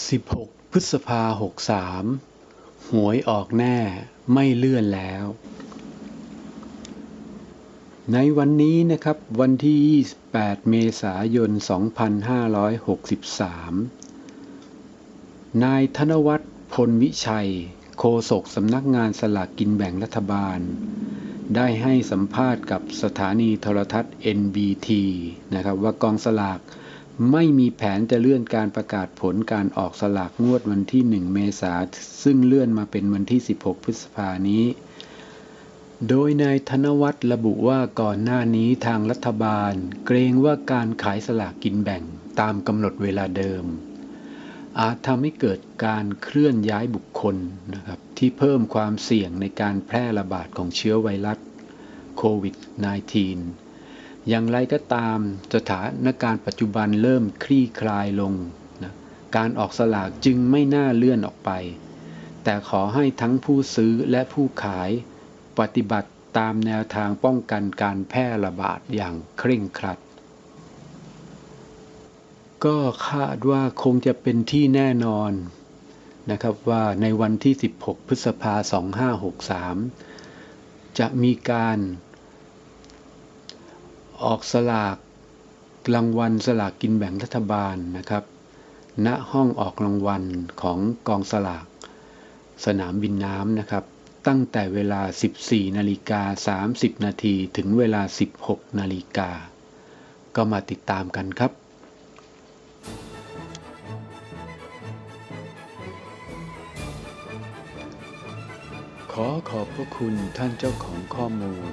16 พฤษภาหกสามหวยออกแน่ไม่เลื่อนแล้ว ในวันนี้นะครับวันที่ 28 เมษายน 2563 นายธนวัฒน์พลวิชัย โฆษกสำนักงานสลากกินแบ่งรัฐบาล ได้ให้สัมภาษณ์กับสถานีโทรทัศน์ NBT นะครับว่ากองสลาก ไม่มีแผนจะเลื่อนการประกาศผลการออกสลากงวดวันที่ 1 เมษาซึ่งเลื่อนมาเป็นวันที่ 16 พฤษภานี้ โดยนายธนวัฒน์ระบุว่าก่อนหน้านี้ทางรัฐบาล เกรงว่าการขายสลากกินแบ่งตามกำหนดเวลาเดิม อาจทำให้เกิดการเคลื่อนย้ายบุคคลนะครับที่เพิ่มความเสี่ยงในการแพร่ระบาดของเชื้อไวรัสโควิด -19 อย่างไรก็ตามสถานการณ์ปัจจุบันเริ่มคลี่คลายลงนะการออกสลากจึงไม่น่าเลื่อนออกไป แต่ขอให้ทั้งผู้ซื้อและผู้ขาย ปฏิบัติตามแนวทางป้องกันการแพร่ระบาดอย่างเคร่งครัด ก็คาดว่าคงจะเป็นที่แน่นอนนะครับว่าในวันที่ 16 พฤษภาคม2563 จะมีการ ออกสลากรางวัลสลากกินแบ่งรัฐบาลนะครับ ณ ห้องออกรางวัลของกองสลาก สนามบินน้ำนะครับ ตั้งแต่เวลา 14 นาฬิกา 30 นาทีถึงเวลา 16 นาฬิกา ก็มาติดตามกันครับขอขอบพระคุณท่านเจ้าของข้อมูล